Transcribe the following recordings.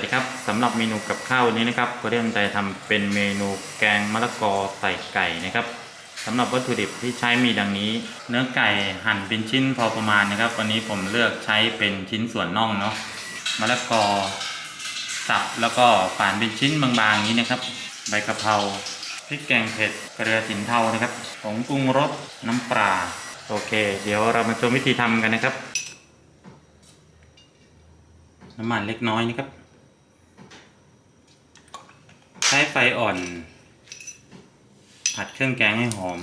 วัสดีครับสำหรับเมนูกับข้าววันนี้นะครับก็เริ่มใจทำเป็นเมนูแกงมะละกอใส่ไก่นะครับสำหรับวัตถุดิบที่ใช้มีดังนี้ เนื้อไก่หั่นเป็นชิ้นพอประมาณนะครับ วันนี้ผมเลือกใช้เป็นชิ้นส่วนน่องเนาะมะละกอสับแล้วก็ฝานเป็นชิ้นบางๆอย่างนี้นะครับ ใบกะเพราพริกแกงเผ็ดกระเทียมสินเทานะครับผงปรุงรสน้ำปลาโอเค เดี๋ยวเรามาชมวิธีทำกันนะครับน้ำมันเล็กน้อยนะครับ ใช้ไฟอ่อน ผัดเครื่องแกงให้หอม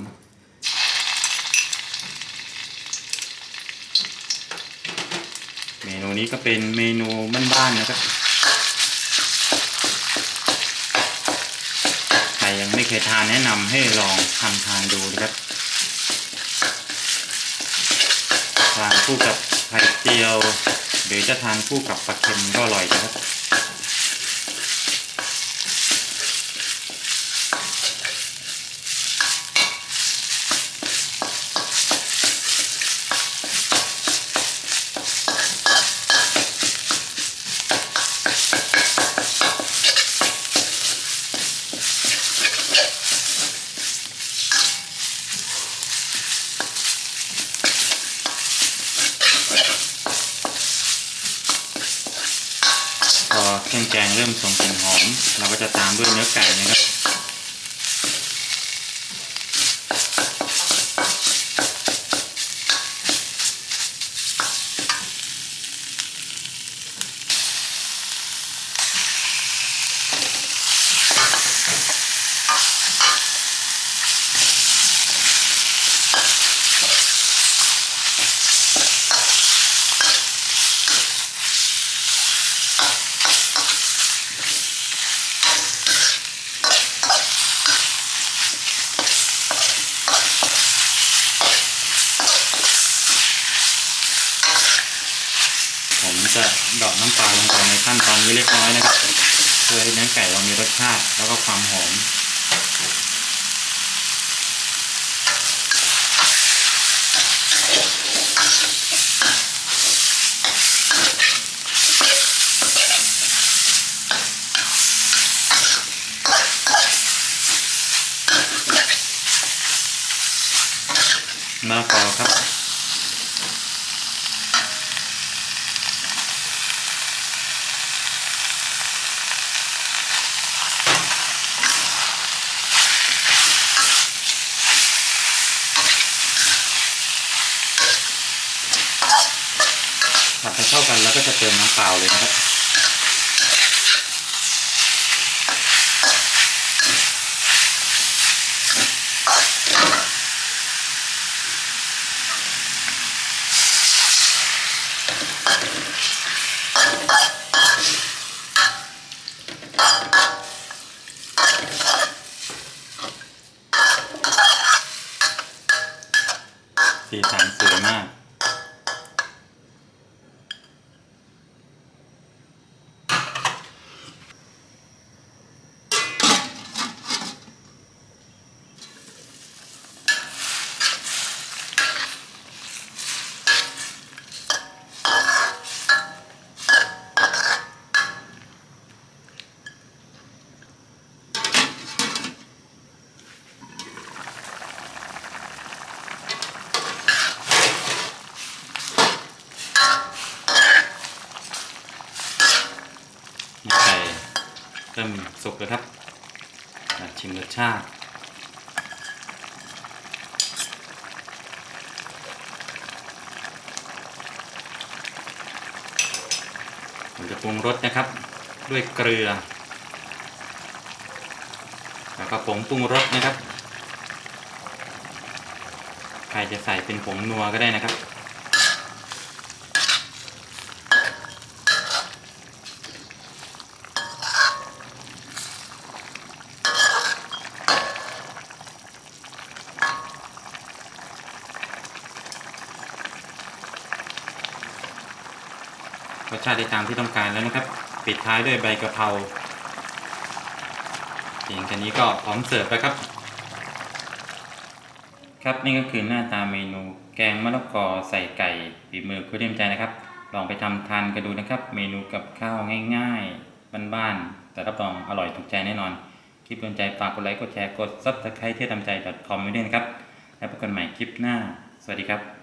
เมนูนี้ก็เป็นเมนูบ้านๆนะครับ ใครยังไม่เคยทานแนะนำให้ลองทำทานดูนะครับทานคู่กับไข่เจียว หรือจะทานคู่กับปลาเค็มก็อร่อยนะครับ เครื่องแกงเริ่มส่งกลิ่นหอม เราก็จะตามด้วยเนื้อไก่นะครับ จะดอกน้ำปลาลงไปในขั้นตอนนี้เล็กน้อยนะครับ เพื่อให้เนื้อไก่เรามีรสชาติแล้วก็ความหอมมะละกอครับ ผัดให้เข้ากันแล้วก็จะเติมน้ำเปล่าเลยนะครับสีสันสวยมาก นี่ไก่เริ่มสุกแล้วครับมาชิมรสชาติผมจะปรุงรสนะครับ ด้วยเกลือ แล้วก็ผงปรุงรสนะครับ ใครจะใส่เป็นผงนัวก็ได้นะครับ รสชาติได้ตามที่ต้องการแล้วนะครับ ปิดท้ายด้วยใบกะเพราเพียงแค่นี้ก็พร้อมเสิร์ฟแล้วครับ ครับนี่ก็คือหน้าตาเมนูแกงมะละกอใส่ไก่ฝีมือคุณเรียมใจนะครับ ลองไปทำทานกันดูนะครับ เมนูกับข้าวง่ายๆบ้านๆแต่รับรองอร่อยถูกใจแน่นอน คลิปโดนใจฝากกดไลค์กดแชร์กดซับสไครต์เที่ยวทำใจ .com ไว้ด้วยนะครับ แล้วพบกันใหม่คลิปหน้า สวัสดีครับ